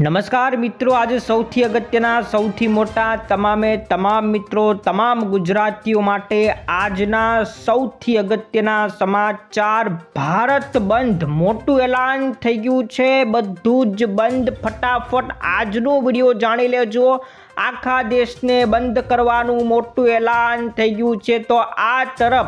નમસ્કાર મિત્રો, આજે સૌથી અગત્યના, સૌથી મોટા, તમામે તમામ મિત્રો, તમામ ગુજરાતીઓ માટે આજના સૌથી અગત્યના સમાચાર, ભારત બંધ. મોટું એલાન થઈ ગયું છે, બધું જ બંધ. ફટાફટ આજનો વીડિયો જાણી લેજો. આખા દેશને બંધ કરવાનું મોટું એલાન થઈ ગયું છે. તો આ તરફ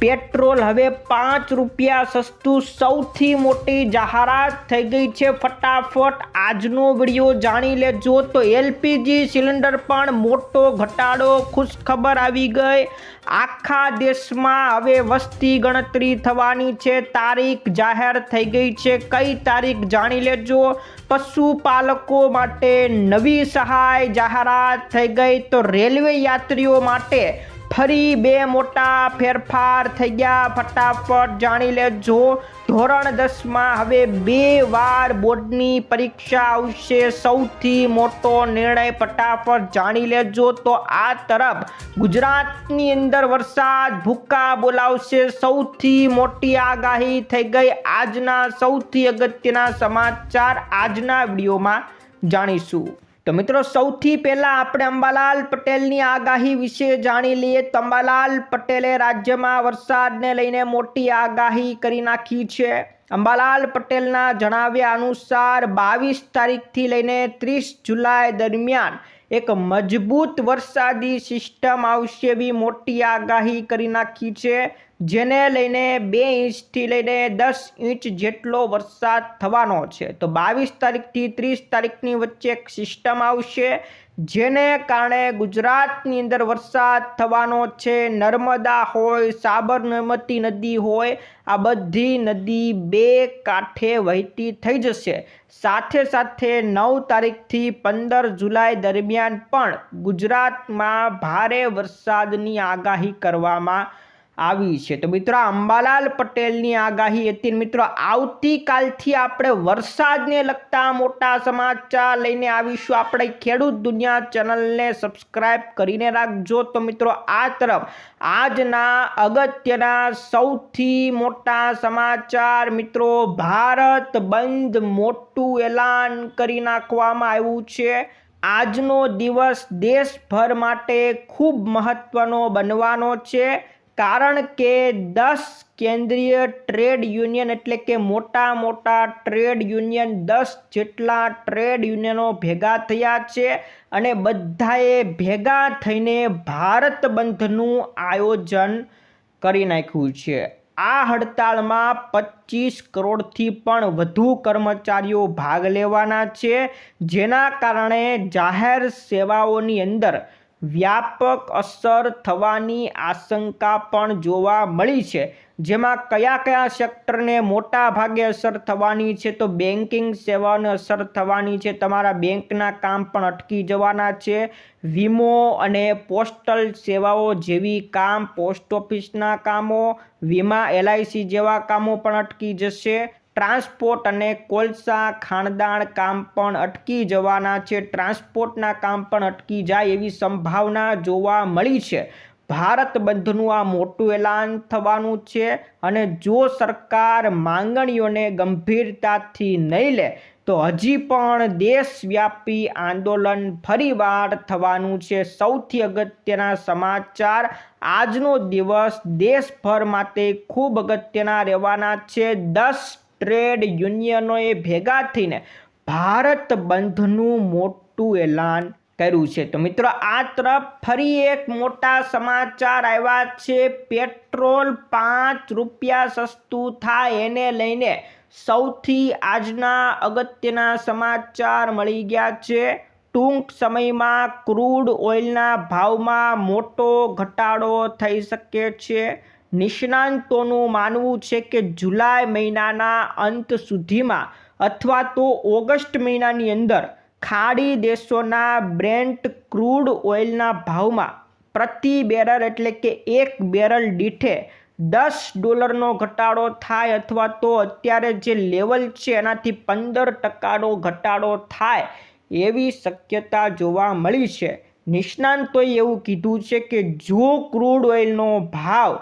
પેટ્રોલ હવે પાંચ રૂપિયા સસ્તું સૌથી મોટી જાહેરાત થઈ ગઈ છે. ફટાફટ આજનો વીડિયો જાણી લેજો. તો એલપીજી સિલિન્ડર પણ મોટો ઘટાડો, ખુશખબર આવી ગઈ. આખા દેશમાં હવે વસ્તી ગણતરી થવાની છે. તારીખ જાહેર થઈ ગઈ છે. કઈ તારીખ જાણી લેજો. પશુપાલકો માટે નવી સહાય જાહેરાત થઈ ગઈ. તો રેલવે યાત્રીઓ માટે ફરી બે મોટા ફેરફાર થઈ ગયા ફટાફટ જાણી લેજો, ધોરણ દસમાં હવે બે વાર બોર્ડની પરીક્ષા આવશે. સૌથી મોટો નિર્ણય ફટાફટ જાણી લેજો. તો આ તરફ ગુજરાતની અંદર વરસાદ ભૂકા બોલાવશે. સૌથી મોટી આગાહી થઈ ગઈ. આજના સૌથી અગત્યના સમાચાર આજના વિડીયોમાં જાણીશું. તો મિત્રો, સૌથી પહેલાં આપણે અંબાલાલ પટેલની આગાહી વિશે જાણી લઈએ. તો અંબાલાલ પટેલે રાજ્યમાં વરસાદને લઈને મોટી આગાહી કરી નાખી છે. અંબાલાલ પટેલના જણાવ્યા અનુસાર બાવીસ તારીખથી લઈને ત્રીસ જુલાઈ દરમિયાન એક મજબૂત વરસાદી સિસ્ટમ આવશે એવી મોટી આગાહી કરી નાખી છે, જેને લઈને બે ઇંચથી લઈને દસ ઇંચ જેટલો વરસાદ થવાનો છે. તો બાવીસ તારીખથી ત્રીસ તારીખની વચ્ચે એક સિસ્ટમ આવશે જેને કારણે ગુજરાતની અંદર વરસાદ થવાનો છે. નર્મદા હોય, સાબરમતી નદી હોય, આ બધી નદી બે કાંઠે વહેતી થઈ જશે. સાથે સાથે નવ તારીખથી પંદર જુલાઈ દરમિયાન પણ ગુજરાતમાં ભારે વરસાદની આગાહી કરવામાં આવી છે. તો મિત્રો અંબાલાલ પટેલની આગાહી હતી. મિત્રો, આવતીકાલથી આપણે વરસાદને લગતા મોટા સમાચાર લઈને આવીશું. આપણે ખેડૂત દુનિયા ચેનલને સબસ્ક્રાઈબ કરીને રાખજો. તો મિત્રો, આ તરફ આજના અગત્યના સૌથી મોટા સમાચાર, મિત્રો, ભારત બંધ મોટું એલાન કરી નાખવામાં આવ્યું છે. આજનો દિવસ દેશભર માટે ખૂબ મહત્ત્વનો બનવાનો છે. કારણ કે દસ કેન્દ્રીય ટ્રેડ યુનિયન એટલે કે મોટા મોટા ટ્રેડ યુનિયન દસ જેટલા ટ્રેડ યુનિયનો ભેગા થયા છે અને બધાએ ભેગા થઈને ભારત બંધનું આયોજન કરી નાખ્યું છે. આ હડતાળમાં પચીસ કરોડથી પણ વધુ કર્મચારીઓ ભાગ લેવાના છે, જેના કારણે જાહેર સેવાઓની અંદર વ્યાપક અસર થવાની આશંકા પણ જોવા મળી છે. જેમાં કયા કયા સેક્ટરને મોટા ભાગે અસર થવાની છે તો બેન્કિંગ સેવાને અસર થવાની છે. તમારા બેંકના કામ પણ અટકી જવાના છે. વીમો અને પોસ્ટલ સેવાઓ જેવી કામ, પોસ્ટ ઓફિસના કામો, વીમા, એલઆઈસી જેવા કામો પણ અટકી જશે. ટ્રાન્સપોર્ટ અને કોલસા ખાણદાણ કામ પણ અટકી જવાના છે. ટ્રાન્સપોર્ટના કામ પણ અટકી જાય એવી સંભાવના જોવા મળી છે. ભારત બંધનું આ મોટું એલાન થવાનું છે અને જો સરકાર માંગણીઓને ગંભીરતાથી નહીં લે, તો હજી પણ દેશવ્યાપી આંદોલન ફરીવાર થવાનું છે. સૌથી અગત્યના સમાચાર, આજનો દિવસ દેશભર માટે ખૂબ અગત્યના રહેવાના છે. દસ ટ્રેડ યુનિયનોએ ભેગા થઈને ભારત બંધનું મોટું એલાન કર્યું છે. તો મિત્રો, આ તરફ ફરી એક મોટા સમાચાર આવ્યા છે. પેટ્રોલ પાંચ રૂપિયા સસ્તું થાય એને લઈને સૌથી આજના અગત્યના સમાચાર મળી ગયા છે. ટૂંક સમયમાં ક્રૂડ ઓઇલના ભાવમાં મોટો ઘટાડો થઈ શકે છે. નિષ્ણાંતોનું માનવું છે કે જુલાઈ મહિનાના અંત સુધીમાં અથવા તો ઓગસ્ટ મહિનાની અંદર ખાડી દેશોના બ્રેન્ટ ક્રૂડ ઓઇલના ભાવમાં પ્રતિ બેરલ એટલે કે એક બેરલ દીઠે દસ ડોલરનો ઘટાડો થાય અથવા તો અત્યારે જે લેવલ છે એનાથી પંદર ટકાનો ઘટાડો થાય એવી શક્યતા જોવા મળી છે. નિષ્ણાંતોએ એવું કીધું છે કે જો ક્રૂડ ઓઇલનો ભાવ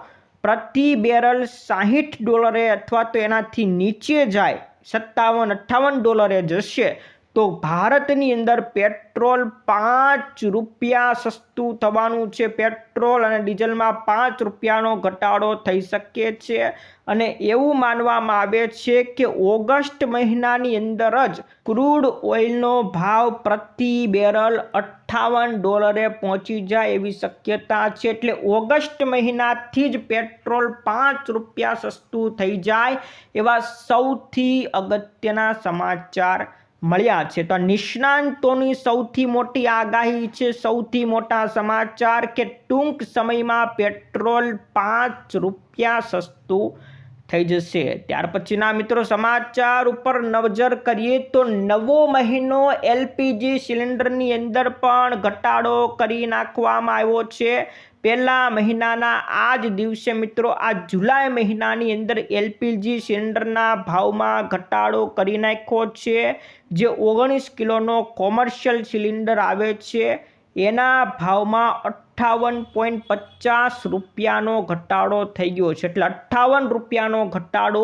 પ્રતિ બેરલ સાહીઠ ડોલરે અથવા તો એનાથી નીચે જાય સત્તાવન અઠ્ઠાવન ડોલરે જશે. તો ભારતની અંદર પેટ્રોલ પાંચ રૂપિયા સસ્તું થવાનું છે. પેટ્રોલ અને ડીઝલમાં પાંચ રૂપિયાનો ઘટાડો થઈ શકે છે અને એવું માનવામાં આવે છે કે ઓગસ્ટ મહિનાની અંદર જ ક્રૂડ ઓઇલનો ભાવ પ્રતિ બેરલ અઠ્ઠાવન ડોલરે પહોંચી જાય એવી શક્યતા છે. એટલે ઓગસ્ટ મહિનાથી જ પેટ્રોલ પાંચ રૂપિયા સસ્તું થઈ જાય એવા સૌથી અગત્યના સમાચાર મળ્યા છે. તો નિષ્ણાંતોની સૌથી મોટી આગાહી છે. સૌથી મોટા સમાચાર કે ટૂંક સમયમાં પેટ્રોલ પાંચ રૂપિયા સસ્તું થઈ જશે. ત્યાર પછીના મિત્રો, સમાચાર ઉપર નજર કરીએ તો નવો મહિનો એલપીજી સિલિન્ડરની અંદર પણ ઘટાડો કરી નાખવામાં આવ્યો છે. પહેલા મહિનાના આ જ દિવસે મિત્રો, આ જુલાઈ મહિનાની અંદર એલપીજી સિલિન્ડરના ભાવમાં ઘટાડો કરી નાખ્યો છે. જે ઓગણીસ કિલોનો કોમર્શિયલ સિલિન્ડર આવે છે. એના ભાવમાં અઠ્ઠાવન પોઈન્ટ પચાસ રૂપિયાનો ઘટાડો થઈ ગયો છે. એટલે અઠ્ઠાવન રૂપિયાનો ઘટાડો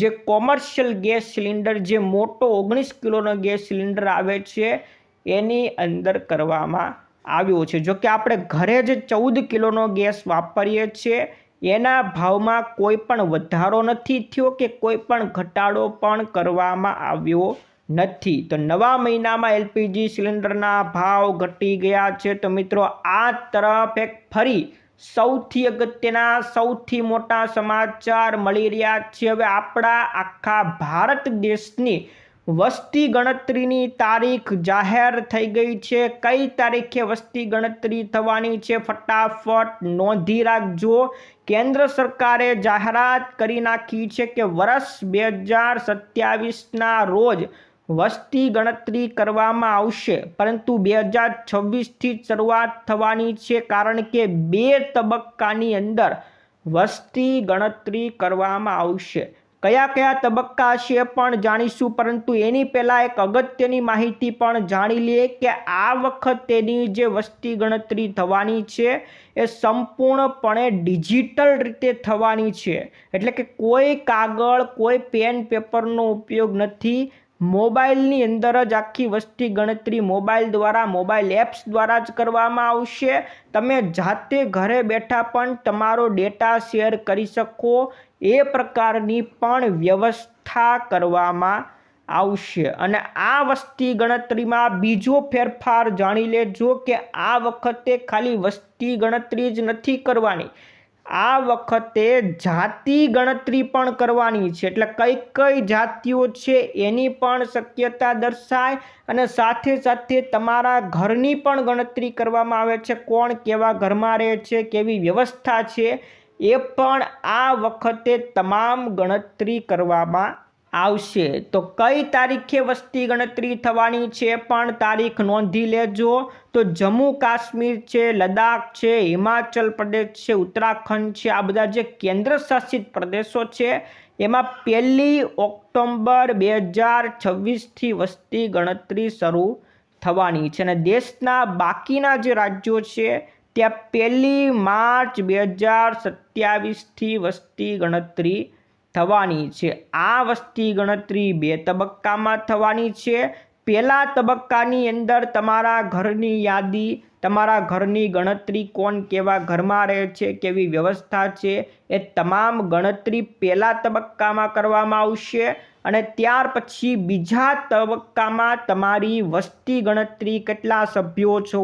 જે કોમર્શિયલ ગેસ સિલિન્ડર, જે મોટો ઓગણીસ કિલોનો ગેસ સિલિન્ડર આવે છે, એની અંદર કરવામાં આવ્યો છે. જો કે આપણે ઘરે જ ચૌદ કિલોનો ગેસ વાપરીએ છીએ, એના ભાવમાં કોઈ પણ વધારો નથી થયો કે કોઈ પણ ઘટાડો પણ કરવામાં આવ્યો નથી. તો નવા મહિનામાં એલપીજી સિલિન્ડરના ભાવ ઘટી ગયા છે. તો મિત્રો, આ તરફ એક ફરી સૌથી અગત્યના, સૌથી મોટા સમાચાર મળી રહ્યા છે. હવે આપણા આખા ભારત દેશની વસ્તી ગણતરીની તારીખ જાહેર થઈ ગઈ છે. કઈ તારીખે વસ્તી ગણતરી થવાની છે? ફટાફટ નોંધી રાખજો. કેન્દ્ર સરકારે જાહેરાત કરી નાખી છે કે વર્ષ બે હજાર સત્યાવીસના રોજ વસ્તી ગણતરી કરવામાં આવશે. પરંતુ બે હજાર છવ્વીસથી શરૂઆત થવાની છે કારણ કે બે તબક્કાની અંદર વસ્તી ગણતરી કરવામાં આવશે. કયા કયા તબક્કા છે પણ જાણીશું, પરંતુ એની પહેલાં એક અગત્યની માહિતી પણ જાણી લઈએ કે આ વખતેની જે વસ્તી ગણતરી થવાની છે એ સંપૂર્ણપણે ડિજિટલ રીતે થવાની છે. એટલે કે કોઈ કાગળ, કોઈ પેન, પેપરનો ઉપયોગ નથી. મોબાઈલની અંદર જ આખી વસ્તી ગણતરી મોબાઈલ દ્વારા, મોબાઈલ એપ્સ દ્વારા જ કરવામાં આવશે. તમે જાતે ઘરે બેઠા પણ તમારો ડેટા શેર કરી શકો. એ પ્રકારની પણ વ્યવસ્થા કરવામાં આવશે. અને આ વસ્તી ગણતરીમાં બીજો ફેરફાર જાણી લેજો કે આ વખતે ખાલી વસ્તી ગણતરી જ નથી કરવાની. આ વખતે જાતિ ગણતરી પણ કરવાની છે. એટલે કઈ કઈ જાતિઓ છે એની પણ શક્યતા દર્શાય અને સાથે સાથે તમારા ઘરની પણ ગણતરી કરવામાં આવે છે. કોણ કેવા ઘરમાં રહે છે, કેવી વ્યવસ્થા છે એ પણ આ વખતે તમામ ગણતરી કરવામાં આવશે. તો કઈ તારીખે વસ્તી ગણતરી થવાની છે પણ તારીખ નોંધી લેજો. તો જમ્મુ કાશ્મીર છે, લદ્દાખ છે, હિમાચલ પ્રદેશ છે, ઉત્તરાખંડ છે, આ બધા જે કેન્દ્ર શાસિત પ્રદેશો છે, એમાં પહેલી ઓક્ટોબર બે હજાર છવ્વીસથી વસ્તી ગણતરી શરૂ થવાની છે. અને દેશના બાકીના જે રાજ્યો છે, ત્યાં પહેલી માર્ચ બે હજાર સત્યાવીસથી વસ્તી ગણતરી થવાની છે. આ વસ્તી ગણતરી બે તબક્કામાં થવાની છે. પહેલા તબક્કાની અંદર તમારા ઘરની યાદી, તમારા ઘરની ગણતરી કોણ કેવા ઘરમાં રહે છે, કેવી વ્યવસ્થા છે, એ તમામ ગણતરી પહેલા તબક્કામાં કરવામાં આવશે અને ત્યાર પછી બીજા તબક્કામાં તમારી વસ્તી ગણતરી કેટલા સભ્યો છો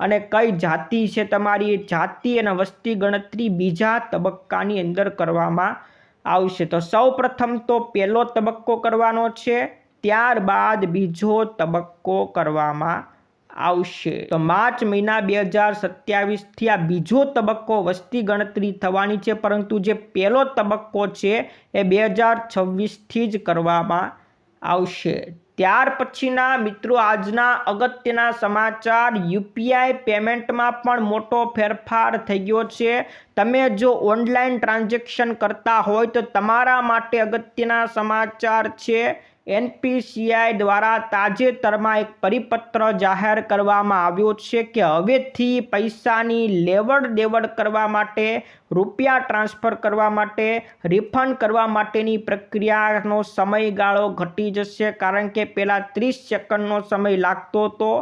અને કઈ જાતિ છે તમારી જાતિ અને વસ્તી ગણતરી બીજા તબક્કાની અંદર કરવામાં આવશે. તો સૌ પ્રથમ તો પહેલો તબક્કો કરવાનો છે. ત્યારબાદ બીજો તબક્કો કરવામાં આવશે. તો માર્ચ મહિના બે હજાર સત્યાવીસથી આ બીજો તબક્કો વસ્તી ગણતરી થવાની છે. પરંતુ જે પહેલો તબક્કો છે એ બે હજાર છવ્વીસથી જ કરવામાં આવશે. ત્યાર પછીના મિત્રો, આજના અગત્યના સમાચાર. યુપીઆઈ પેમેન્ટમાં પણ મોટો ફેરફાર થઈ ગયો છે. તમે જો ઓનલાઈન ટ્રાન્ઝેક્શન કરતા હોય તો તમારા માટે અગત્યના સમાચાર છે. એનપીસીઆઈ દ્વારા તાજેતરમાં એક પરિપત્ર જાહેર કરવામાં આવ્યો છે કે હવેથી પૈસાની લેવડ દેવડ કરવા માટે, રૂપિયા ટ્રાન્સફર કરવા માટે, રિફંડ કરવા માટેની પ્રક્રિયાનો સમયગાળો ઘટી જશે કારણ કે પહેલાં ત્રીસ સેકન્ડનો સમય લાગતો હતો.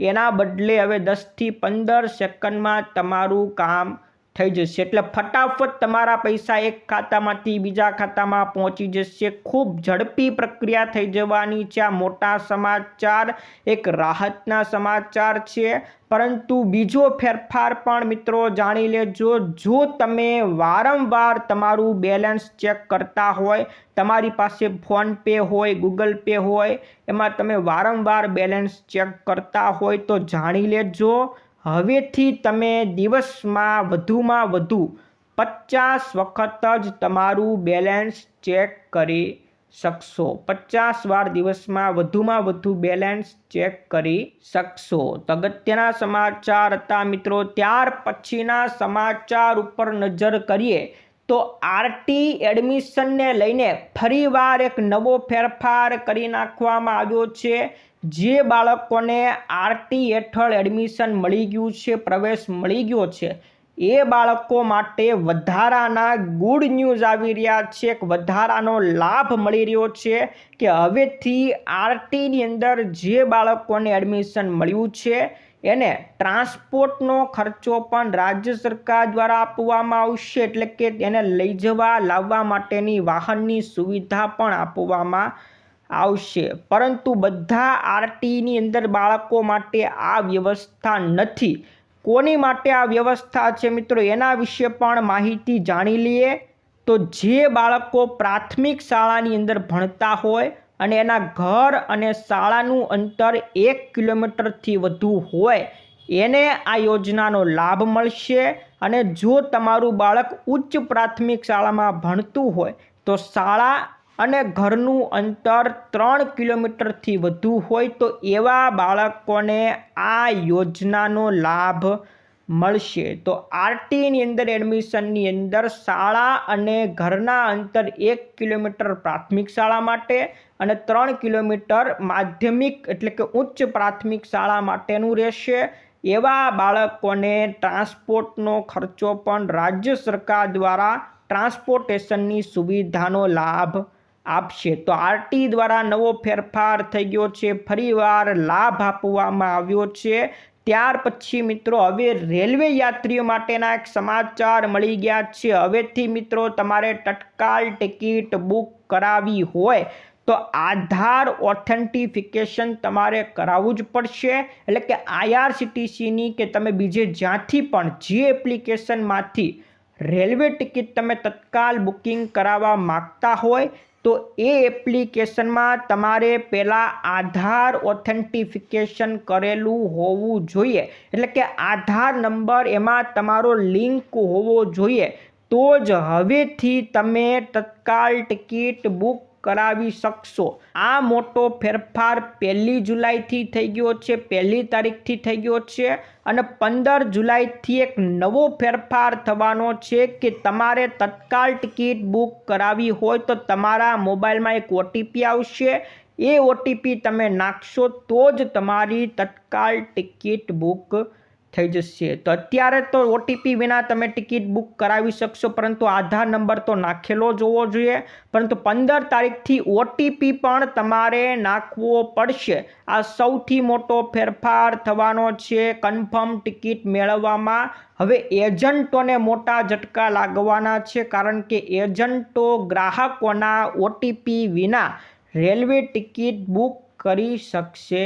એના બદલે હવે દસથી પંદર સેકન્ડમાં તમારું કામ થઈ જશે. એટલે ફટાફટ તમારા પૈસા એક ખાતામાંથી બીજા ખાતામાં પહોંચી જશે. ખૂબ ઝડપી પ્રક્રિયા થઈ જવાની છે. આ મોટા સમાચાર એક રાહતના સમાચાર છે. પરંતુ બીજો ફેરફાર પણ મિત્રો જાણી લેજો. જો તમે વારંવાર તમારું બેલેન્સ ચેક કરતા હોય, તમારી પાસે ફોનપે હોય, ગૂગલ પે હોય, એમાં તમે વારંવાર બેલેન્સ ચેક કરતા હોય તો જાણી લેજો. હવેથી તમે દિવસમાં વધુમાં વધુ પચાસ વખત જ તમારું બેલેન્સ ચેક કરી શકશો. પચાસ વાર દિવસમાં વધુમાં વધુ બેલેન્સ ચેક કરી શકશો. તો અગત્યના સમાચાર હતા મિત્રો, ત્યાર પછીના સમાચાર ઉપર નજર કરીએ તો આરટી એડમિશનને લઈને ફરીવાર એક નવો ફેરફાર કરી નાખવામાં આવ્યો છે. જે બાળકોને આરટી હેઠળ એડમિશન મળી ગયું છે, પ્રવેશ મળી ગયો છે, એ બાળકો માટે વધારાના ગુડ ન્યૂઝ આવી રહ્યા છે. એક વધારાનો લાભ મળી રહ્યો છે કે હવેથી આરટીની અંદર જે બાળકોને એડમિશન મળ્યું છે, એને ટ્રાન્સપોર્ટનો ખર્ચો પણ રાજ્ય સરકાર દ્વારા આપવામાં આવશે, એટલે કે એને લઈ જવા, લાવવા માટેની વાહનની સુવિધા પણ આપવામાં આવશે. પરંતુ બધા આરટીની અંદર બાળકો માટે આ વ્યવસ્થા નથી. કોની માટે આ વ્યવસ્થા છે મિત્રો? એના વિશે પણ માહિતી જાણી લઈએ. તો જે બાળકો પ્રાથમિક શાળાની અંદર ભણતા હોય અને એના ઘર અને શાળાનું અંતર એક કિલોમીટરથી વધુ હોય, એને આ યોજનાનો લાભ મળશે. અને જો તમારું બાળક ઉચ્ચ પ્રાથમિક શાળામાં ભણતું હોય, તો શાળા અને ઘરનું અંતર ત્રણ કિલોમીટરથી વધુ હોય તો એવા બાળકોને આ યોજનાનો લાભ મળશે. તો આરટીની અંદર એડમિશનની અંદર શાળા અને ઘરના અંતર એક કિલોમીટર પ્રાથમિક શાળા માટે અને ત્રણ કિલોમીટર માધ્યમિક એટલે કે ઉચ્ચ પ્રાથમિક શાળા માટેનું રહેશે. એવા બાળકોને ટ્રાન્સપોર્ટનો ખર્ચો પણ રાજ્ય સરકાર દ્વારા ટ્રાન્સપોર્ટેશનની સુવિધાનો લાભ આપશે. તો આરટી દ્વારા નવો ફેરફાર થઈ ગયો છે. ફરીવાર લાભ આપવામાં આવ્યો છે. ત્યાર પછી મિત્રો, હવે રેલવે યાત્રીઓ માટેના એક સમાચાર મળી ગયા છે. હવેથી મિત્રો, તમારે તત્કાલ ટિકિટ બુક કરાવી હોય તો આધાર ઓથેન્ટિફિકેશન તમારે કરાવવું જ પડશે. એટલે કે આઈઆરસીટીસીની કે તમે બીજે જ્યાંથી પણ જે એપ્લિકેશનમાંથી રેલવે ટિકિટ તમે તત્કાલ બુકિંગ કરાવવા માગતા હોય તો એ એપ્લિકેશનમાં તમારે પહેલાં આધાર ઓથેન્ટિફિકેશન કરેલું હોવું જોઈએ. એટલે કે આધાર નંબર એમાં તમારો લિંક હોવો જોઈએ. તો જ હવેથી તમે તત્કાલ ટિકિટ બુક કરાવી શકશો. આ મોટો ફેરફાર પહેલી જુલાઈથી થઈ ગયો છે, પહેલી તારીખથી થઈ ગયો છે અને પંદર જુલાઈથી એક નવો ફેરફાર થવાનો છે કે તમારે તત્કાલ ટિકિટ બુક કરાવી હોય તો તમારા મોબાઈલમાં એક ઓટીપી આવશે. એ ઓટીપી તમે નાખશો તો જ તમારી તત્કાલ ટિકિટ બુક થઈ જશે. તો અત્યારે તો ઓટીપી વિના તમે ટિકિટ બુક કરાવી શકશો, પરંતુ આધાર નંબર તો નાખેલો જ હોવો જોઈએ. પરંતુ પંદર તારીખથી ઓટીપી પણ તમારે નાખવો પડશે. આ સૌથી મોટો ફેરફાર થવાનો છે કન્ફર્મ ટિકિટ મેળવવામાં. હવે એજન્ટોને મોટા ઝટકા લાગવાના છે, કારણ કે એજન્ટો ગ્રાહકોના ઓટીપી વિના રેલવે ટિકિટ બુક કરી શકશે.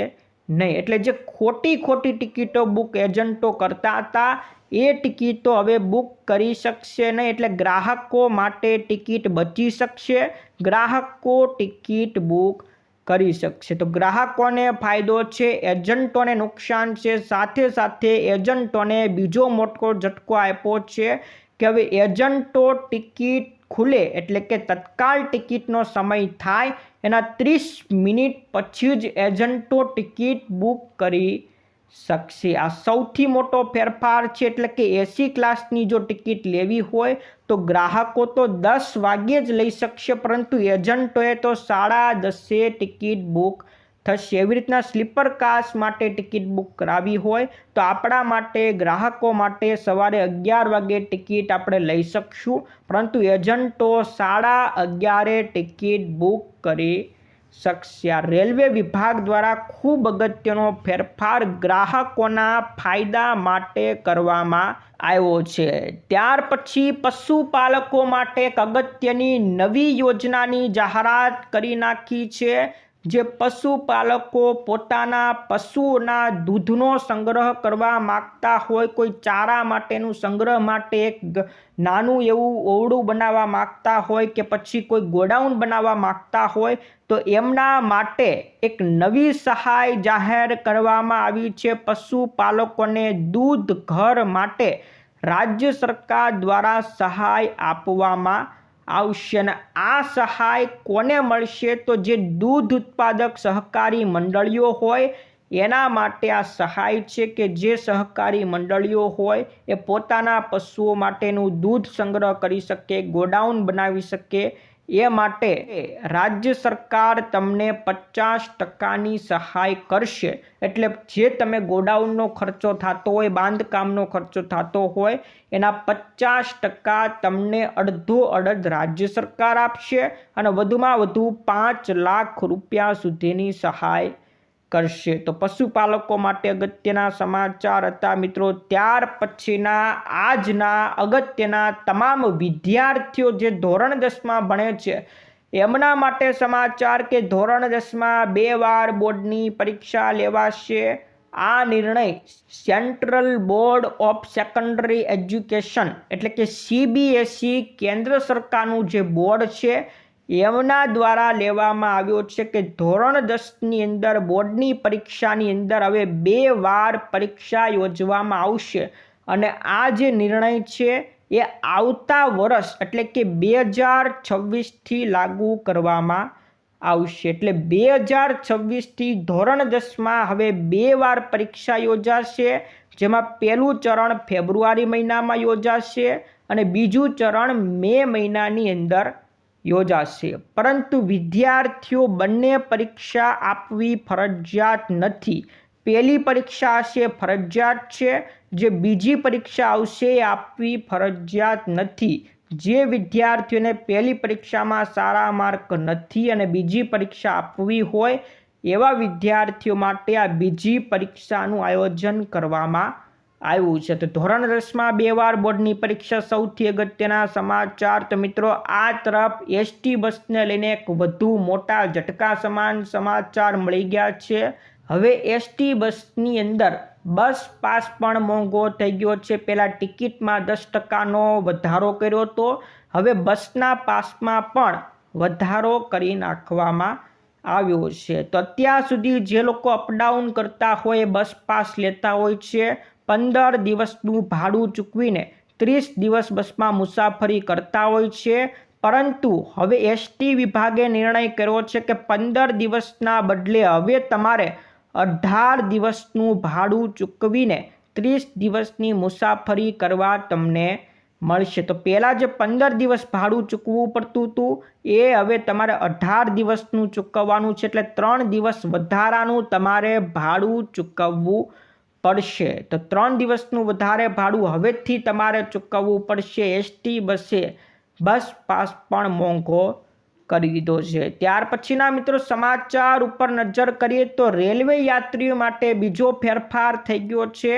નહીં, એટલે જે ખોટી ખોટી ટિકિટો બુક એજન્ટો કરતા હતા, એ ટિકિટો હવે બુક કરી શકશે નહીં, એટલે ગ્રાહકો માટે ટિકિટ બચી શકશે, ગ્રાહકો ટિકિટ બુક કરી શકશે. તો ગ્રાહકોને ફાયદો છે એજન્ટોને નુકસાન છે, સાથે સાથે એજન્ટોને બીજો મોટો ઝટકો આપ્યો છે કે હવે એજન્ટો ટિકિટ ખુલે એટલે કે તત્કાલ ટિકિટનો સમય થાય. એના ત્રીસ મિનિટ પછી જ એજન્ટો ટિકિટ બુક કરી શકશે. આ સૌથી મોટો ફેરફાર છે એટલે કે એસી ક્લાસની જો ટિકિટ લેવી હોય તો ગ્રાહકો તો દસ વાગ્યે જ લઈ શકશે, પરંતુ એજન્ટોએ તો સાડા દસે ટિકિટ બુક થશે. એવી રીતના સ્લીપર કાસ માટે ટિકિટ બુક કરાવી હોય તો આપણા માટે, ગ્રાહકો માટે સવારે અગિયાર વાગે ટિકિટ આપણે લઈ શકશું. પરંતુ એજન્ટો સાડા અગિયારે ટિકિટ બુક કરી શકશે. રેલવે વિભાગ દ્વારા ખૂબ અગત્યનો ફેરફાર ગ્રાહકોના ફાયદા માટે કરવામાં આવ્યો છે. ત્યાર પછી પશુપાલકો માટે એક અગત્યની નવી યોજનાની જાહેરાત કરી નાખી છે. જે પશુપાલકો પોતાના પશુઓના દૂધનો સંગ્રહ કરવા માગતા હોય, કોઈ ચારા માટેનું સંગ્રહ માટે એક નાનું એવું ઓરડું બનાવવા માગતા હોય કે પછી કોઈ ગોડાઉન બનાવવા માગતા હોય, તો એમના માટે એક નવી સહાય જાહેર કરવામાં આવી છે. પશુપાલકોને દૂધ ઘર માટે રાજ્ય સરકાર દ્વારા સહાય આપવામાં આવશે અને આ સહાય કોને મળશે? તો જે દૂધ ઉત્પાદક સહકારી મંડળીઓ હોય, એના માટે આ સહાય છે કે જે સહકારી મંડળીઓ હોય, એ પોતાના પશુઓ માટેનું દૂધ સંગ્રહ કરી શકે, ગોડાઉન બનાવી શકે એ માટે રાજ્ય સરકાર તમને પચાસ ટકાની સહાય કરશે. એટલે જે તમે ગોડાઉનનો ખર્ચો થતો હોય, બાંધકામનો ખર્ચો થતો હોય, એના પચાસ ટકા તમને અડધો અડધ રાજ્ય સરકાર આપશે અને વધુમાં વધુ પાંચ લાખ રૂપિયા સુધીની સહાય કરશે. તો પશુપાલકો માટે અગત્યના સમાચાર હતા મિત્રો. ત્યાર પછીના આજના અગત્યના તમામ વિદ્યાર્થીઓ જે ધોરણ દસમાં ભણે છે, એમના માટે સમાચાર કે ધોરણ દસમાં બે વાર બોર્ડની પરીક્ષા લેવાશે. આ નિર્ણય central board of secondary education એટલે કે સીબીએસઈ કેન્દ્ર સરકારનું જે બોર્ડ છે એમના દ્વારા લેવામાં આવ્યો છે કે ધોરણ દસની અંદર, બોર્ડની પરીક્ષાની અંદર હવે બે વાર પરીક્ષા યોજવામાં આવશે. અને આ જે નિર્ણય છે એ આવતા વર્ષ, એટલે કે બે હજાર છવ્વીસથી લાગુ કરવામાં આવશે. એટલે બે હજાર છવ્વીસથી ધોરણ દસમાં હવે બે વાર પરીક્ષા યોજાશે, જેમાં પહેલું ચરણ ફેબ્રુઆરી મહિનામાં યોજાશે અને બીજું ચરણ મે મહિનાની અંદર યોજાશે. પરંતુ વિદ્યાર્થીઓ બંને પરીક્ષા આપવી ફરજિયાત નથી. પહેલી પરીક્ષા હશે ફરજિયાત છે, જે બીજી પરીક્ષા આવશે એ આપવી ફરજિયાત નથી. જે વિદ્યાર્થીઓને પહેલી પરીક્ષામાં સારા માર્ક નથી અને બીજી પરીક્ષા આપવી હોય એવા વિદ્યાર્થીઓ માટે આ બીજી પરીક્ષાનું આયોજન કરવામાં આવ્યું છે. તો ધોરણ દસમાં બે વાર બોર્ડની પરીક્ષા સૌથી અગત્યના સમાચાર તો મિત્રો, આ તરફ એસટી બસને લઈને એક વધુ મોટા ઝટકા સમાન સમાચાર મળી ગયા છે. હવે એસટી બસની અંદર બસ પાસ પણ મોંઘો થઈ ગયો છે. પહેલાં ટિકિટમાં દસ ટકાનો વધારો કર્યો હતો. હવે બસના પાસમાં પણ વધારો કરી નાખવામાં આવ્યો છે. તો અત્યાર સુધી જે લોકો અપડાઉન કરતા હોય, બસ પાસ લેતા હોય છે પંદર દિવસનું ભાડું ચૂકવીને ત્રીસ દિવસ બસમાં મુસાફરી કરતા હોય છે. પરંતુ હવે એસટી વિભાગે નિર્ણય કર્યો છે કે પંદર દિવસના બદલે હવે તમારે અઢાર દિવસનું ભાડું ચૂકવીને ત્રીસ દિવસની મુસાફરી કરવા તમને મળશે. તો પહેલાં જે પંદર દિવસ ભાડું ચૂકવવું પડતું હતું. એ હવે તમારે અઢાર દિવસનું ચૂકવવાનું છે. એટલે ત્રણ દિવસ વધારાનું તમારે ભાડું ચૂકવવું પડશે. તો ત્રણ દિવસનું વધારે ભાડું હવેથી તમારે ચૂકવવું પડશે. એસટી બસે બસ પાસ પણ મોંઘો કરી દીધો છે. ત્યાર પછીના મિત્રો સમાચાર ઉપર નજર કરીએ તો રેલવે યાત્રીઓ માટે બીજો ફેરફાર થઈ ગયો છે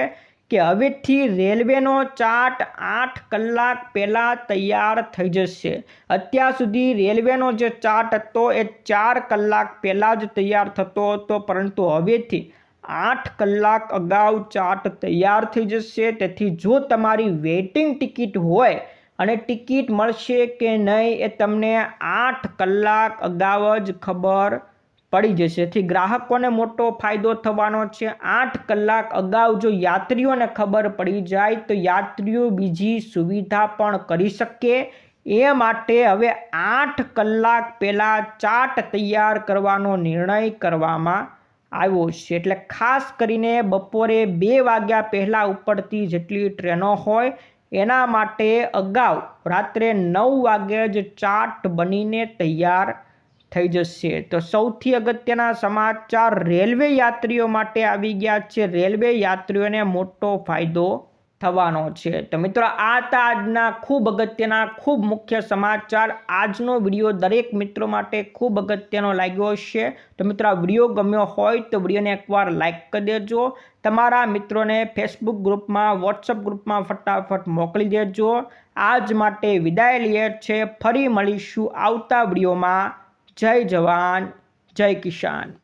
કે હવેથી રેલવેનો ચાર્ટ આઠ કલાક પહેલાં તૈયાર થઈ જશે. અત્યાર સુધી રેલવેનો જે ચાર્ટ હતો એ ચાર કલાક પહેલાં જ તૈયાર થતો હતો, પરંતુ હવેથી આઠ કલાક અગાઉ ચાર્ટ તૈયાર થઈ જશે. તેથી જો તમારી વેઇટિંગ ટિકિટ હોય અને ટિકિટ મળશે કે નહીં એ તમને આઠ કલાક અગાઉ જ ખબર પડી જશે. તેથી ગ્રાહકોને મોટો ફાયદો થવાનો છે. આઠ કલાક અગાઉ જો યાત્રીઓને ખબર પડી જાય તો યાત્રીઓ બીજી સુવિધા પણ કરી શકે. એ માટે હવે આઠ કલાક પહેલાં ચાર્ટ તૈયાર કરવાનો નિર્ણય કરવામાં આવ્યો છે. એટલે ખાસ કરીને બપોરે બે વાગ્યા પહેલાં ઉપડતી જેટલી ટ્રેનો હોય, એના માટે અગાઉ રાત્રે નવ વાગે જ ચાર્ટ બનીને તૈયાર થઈ જશે. તો સૌથી અગત્યના સમાચાર, રેલવે યાત્રીઓ માટે આવી ગયા છે. રેલવે યાત્રીઓને મોટો ફાયદો થવાનો છે. તો મિત્રો, આ હતા આજના ખૂબ અગત્યના, ખૂબ મુખ્ય સમાચાર. આજનો વીડિયો દરેક મિત્રો માટે ખૂબ અગત્યનો લાગ્યો છે તો મિત્રો, આ વીડિયો ગમ્યો હોય તો વિડીયોને એકવાર લાઇક કરી દેજો. તમારા મિત્રોને ફેસબુક ગ્રુપમાં વોટ્સઅપ ગ્રુપમાં ફટાફટ મોકલી દેજો. આજ માટે વિદાય લઈએ છે ફરી મળીશું આવતા વિડીયોમાં. જય જવાન, જય કિસાન.